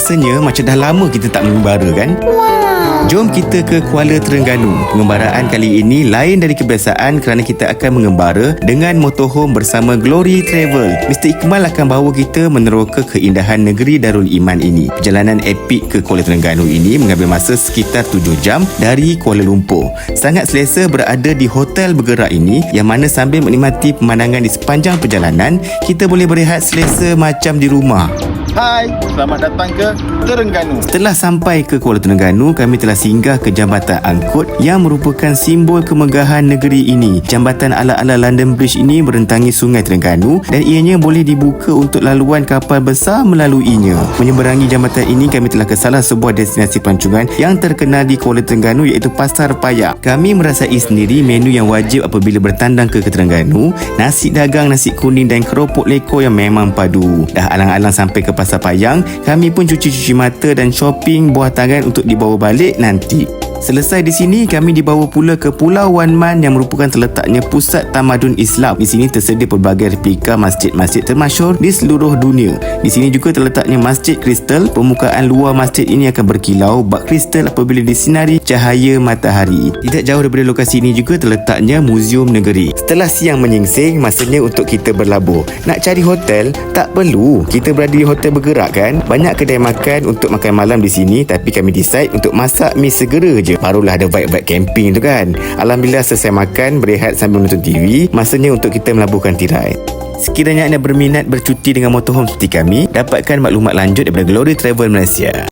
Rasanya macam dah lama kita tak mengembara kan? Jom kita ke Kuala Terengganu. Pengembaraan kali ini lain dari kebiasaan kerana kita akan mengembara dengan motorhome bersama Glory Travel. Mr. Iqmal akan bawa kita meneroka keindahan negeri Darul Iman ini. Perjalanan epik ke Kuala Terengganu ini mengambil masa sekitar 7 jam dari Kuala Lumpur. Sangat selesa berada di hotel bergerak ini yang mana sambil menikmati pemandangan di sepanjang perjalanan, kita boleh berehat selesa macam di rumah. Hai, selamat datang ke Terengganu. Setelah sampai ke Kuala Terengganu, kami telah singgah ke Jambatan Angkut yang merupakan simbol kemegahan negeri ini. Jambatan ala-ala London Bridge ini merentangi Sungai Terengganu dan ianya boleh dibuka untuk laluan kapal besar melaluinya. Menyeberangi jambatan ini, kami telah ke salah sebuah destinasi pelancongan yang terkenal di Kuala Terengganu iaitu Pasar Payak. Kami merasai sendiri menu yang wajib apabila bertandang ke Terengganu, nasi dagang, nasi kuning dan keropok leko yang memang padu. Dah alang-alang sampai ke Pasar Payang, kami pun cuci-cuci mata dan shopping buah tangan untuk dibawa balik nanti. Selesai di sini, kami dibawa pula ke Pulau Wan Man yang merupakan terletaknya pusat tamadun Islam. Di sini tersedia pelbagai replika masjid-masjid termasyur di seluruh dunia. Di sini juga terletaknya Masjid Kristal. Permukaan luar masjid ini akan berkilau bak kristal apabila disinari cahaya matahari. Tidak jauh daripada lokasi ini juga terletaknya Muzium Negeri. Setelah siang menyingsing, masanya untuk kita berlabur. Nak cari hotel, tak perlu. Kita berada di hotel bergerak kan? Banyak kedai makan untuk makan malam di sini tapi kami decide untuk masak mi segera je. Barulah ada vibe-vibe camping tu kan. Alhamdulillah selesai makan, berehat sambil menonton TV, masanya untuk kita melabuhkan tirai. Sekiranya anda berminat bercuti dengan motorhome seperti kami, dapatkan maklumat lanjut daripada Glory Travel Malaysia.